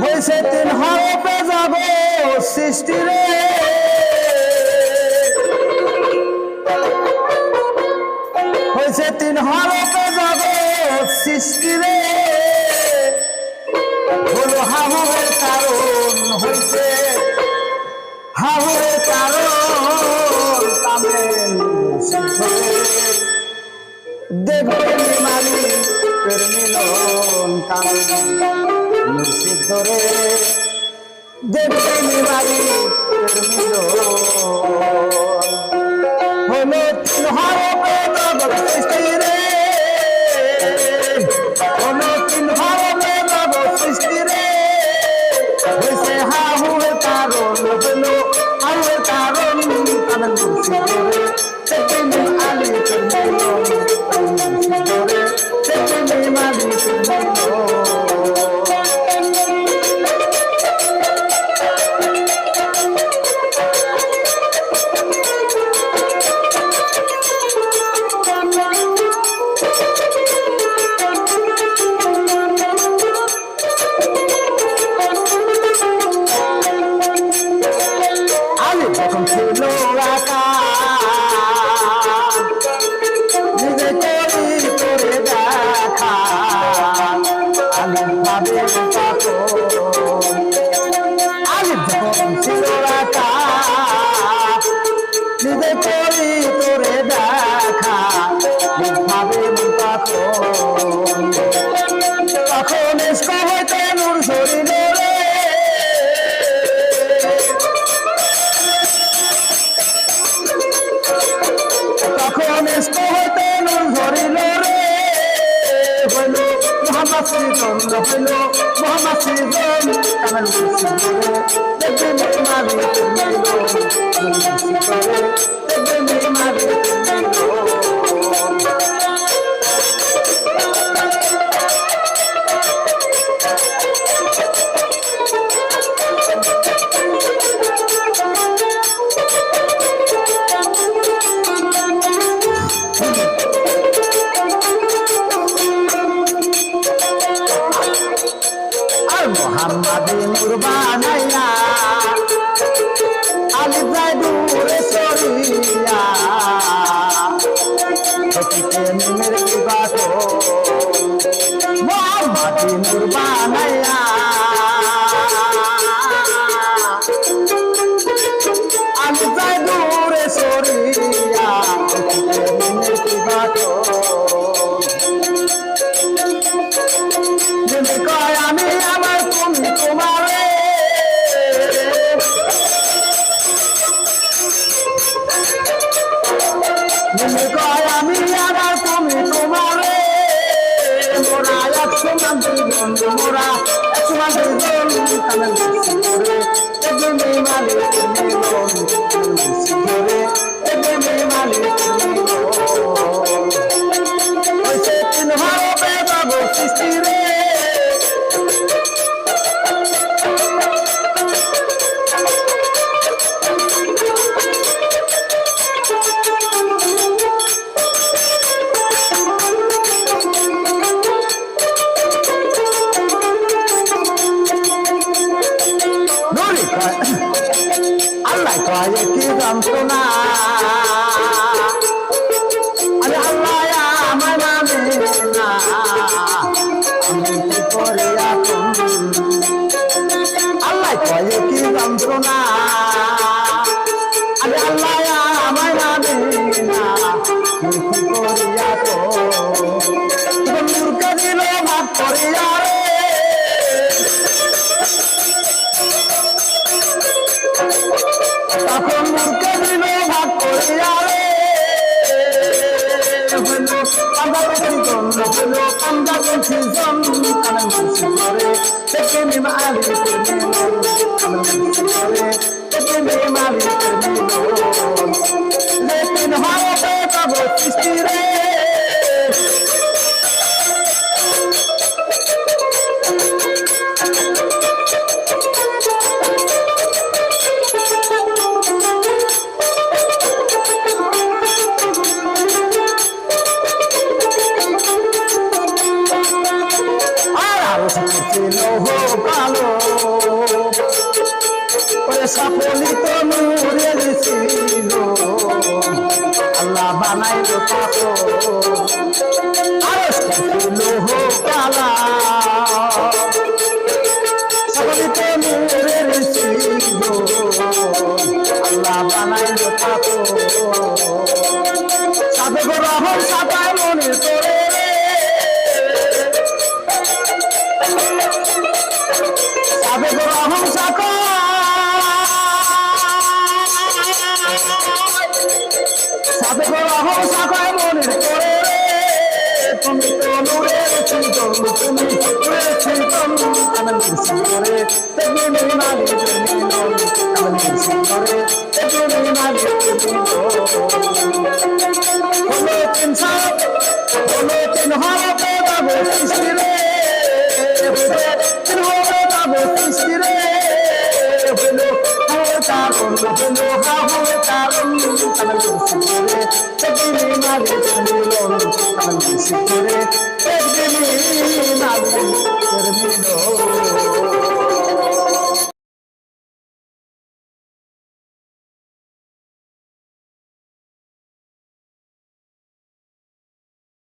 হয়েছে তিন হরপে যাব সৃষ্টি রে। হয়েছে তিন হরপে যাব সৃষ্টি রে। হলো হাহুরের কারণ হয়েছে। হাহুরের কারণ তামেল দেখবেন মিলন কারণ মুর্শিদ ধরে দেখবেন মিলন হলো তিন জগৎ সৃষ্টি রে হলো তিন জগৎ সৃষ্টি রে হয়েছে হাহুর কারণ হলো হাহুর কারণ তাদের মুর্শিদ ধরে দেখবেন আলিকের মিলন মুর্শিদ ধরে দেখবেন মালিকের মিলন যখন নিজে তৈরি করে দেখা আলি ভাবে আলি যখন ছিল হইল মোহাম্মদ শ্রীচন্দ্র হইল মোহাম্মদ শ্রীজন তামেল মুর্শিদ রে দেখবে মেয়ে মারে তুমি দেখবে মারি আর মোহাম্মদ মান দুজন মোরা মান দুজন তাদের ধরে এগুলি মালিক মিলন ধরে এগুলি মালিক মিলন আল্লাহ কয়, কি যন্ত্রণা? আরে আল্লাহ, আমার মানে না। আমি কি করে আল্লাহ কয়, কি যন্ত্রণা? আরে আল্লাহ, আমার মানে না। আমি কি করে এখন? মূর্খ দিল, মাফ করিয়া রে। তখন মুখে দিল ভাগ করিয়া রে আর আলো ছিল কালো সকলই তো নূরের ছিল। আল্লাহ বানাইল পাথর। আরশ ছিল কালা সকলই তো নূরের ছিল। আল্লাহ বানাইল পাথর। সাবে রহম সাবায় মনে তোরে। সাবে রহম সাকা সাবে রহম সাকায় মনে তোরে তুমি তো নূরের চিন্তন তুমি নূরের চিন্তন আনন্দ সিংহরে তেমনি মালিক মিলন আনন্দ সিংহরে তেমনি মালিক মিলন হলো সৃষ্টিরে হলো হলো কারণ হলো হা হলো কারণ কারণ সিংহরে তেমনি মালিক মিলন। কারণ সিংহরে তেমনি মালিক মিলন।